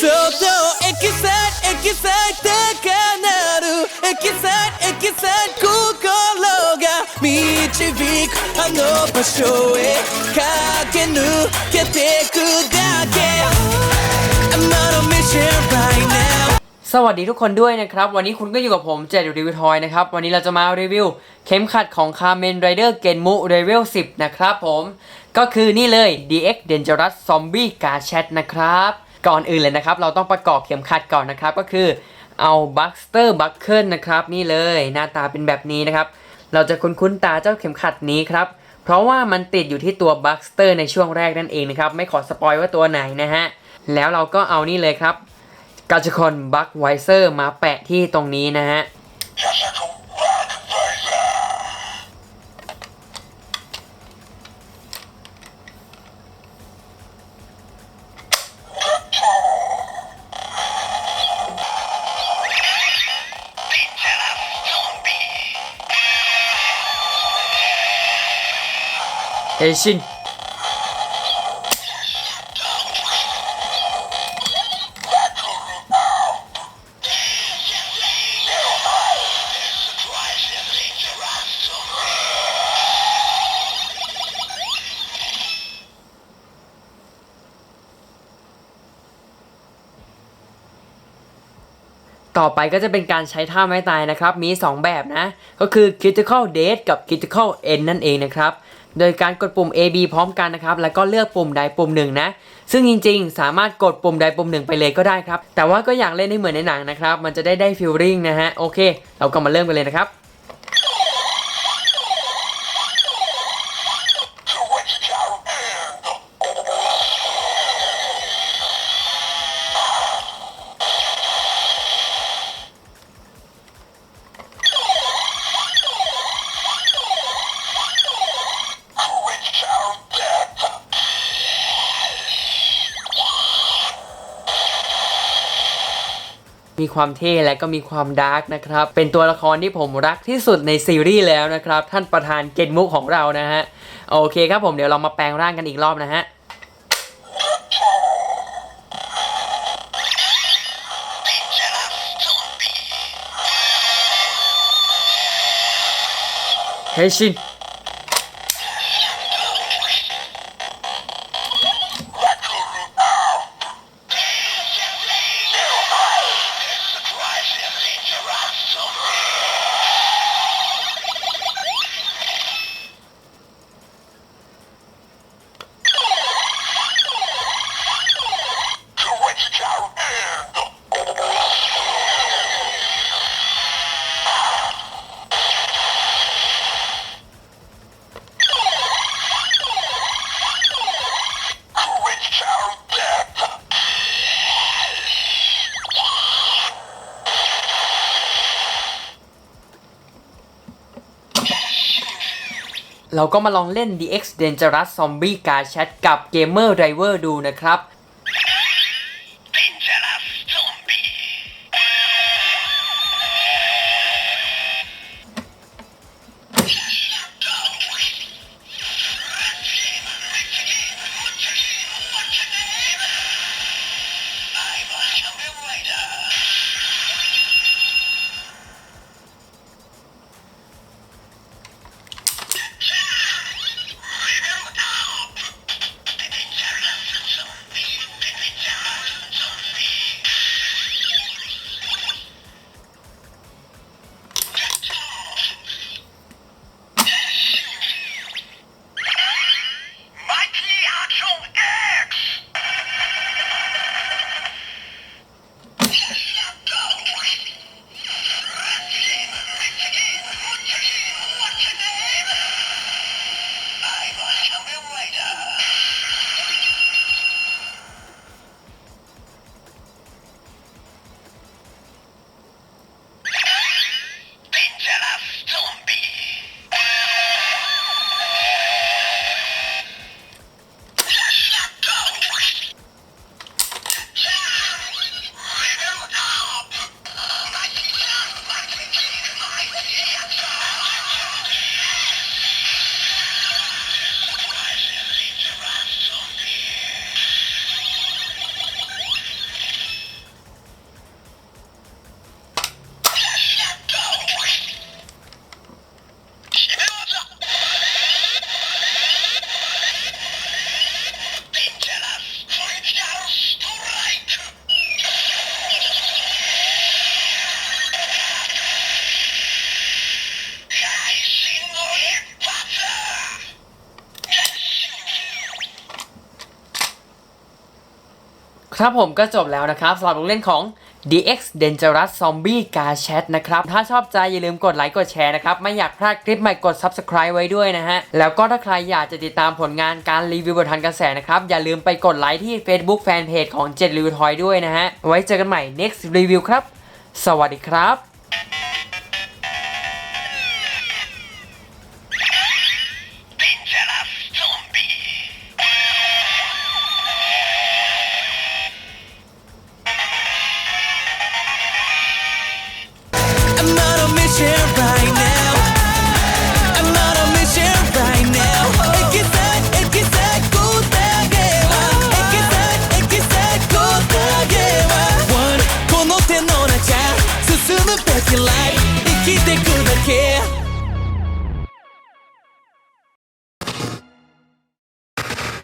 そっとエキサイトエキサイト高鳴るエキサイトエキサイト心が導くあの場所へ駆け抜けてくだけ I'm on a mission right now สวัสดีทุกคนด้วยนะครับ วันนี้คุณก็อยู่กับผมเจดรีวิวทอยนะครับ วันนี้เราจะมารีวิว เข็มขัดของ c a r m e n Rider Genmu Level 10 นะครับผม ก็คือนี่เลย DX Dangerous Zombie Garchet นะครับ ก่อนอื่นเลยนะครับ เราต้องประกอบเข็มขัดก่อนนะครับ ก็คือเอาบัคสเตอร์บัคเกิลนะครับ นี่เลยหน้าตาเป็นแบบนี้นะครับ เราจะคุ้นๆตาเจ้าเข็มขัดนี้ครับ เพราะว่ามันติดอยู่ที่ตัวบัคสเตอร์ในช่วงแรกนั่นเองนะครับ ไม่ขอสปอยว่าตัวไหนนะฮะ แล้วเราก็เอานี่เลยครับกาชคอนบัคไวเซอร์มาแปะที่ตรงนี้นะฮะ ชินต่อไปก็จะเป็นการใช้ท่าไม้ตายนะครับ มี 2 แบบนะ ก็คือ critical death กับ critical end นั่นเองนะครับ โดยการกดปุ่ม A B พร้อมกันนะครับ แล้วก็เลือกปุ่มใดปุ่มหนึ่งนะ ซึ่งจริงๆ สามารถกดปุ่มใดปุ่มหนึ่งไปเลยก็ได้ครับ แต่ว่าก็อยากเล่นให้เหมือนในหนังนะครับ มันจะได้ได้ฟิลลิ่งนะฮะ โอเค เราก็มาเริ่มกันเลยนะครับ มีความเท่และก็มีความดาร์กนะครับ เป็นตัวละครที่ผมรักที่สุดในซีรีส์แล้วนะครับ ท่านประธานเกนมุกของเรานะฮะ โอเคครับผมเดี๋ยวเรามาแปลงร่างกันอีกรอบนะฮะเฮชิน เราก็มาลองเล่น DX Dangerous Zombie Car Chat กับ Gamer Driver ดูนะครับ ครับผมก็จบแล้วนะครับสำหรับลงเล่นของ DX Dangerous Zombie g a Chat นะครับ ถ้าชอบใจอย่าลืมกดไลค์กดแชร์นะครับ ไม่อยากพลาดคลิปใหม่กด Subscribe ไว้ด้วยนะฮะ แล้วก็ถ้าใครอยากจะติดตามผลงานการรีวิวบททันกระแสนะครับ อย่าลืมไปกดไลค์ที่ Facebook Fanpage ของ7 Review Toy ด้วยนะฮะ ไว้เจอกันใหม่ next review ครับ สวัสดีครับ life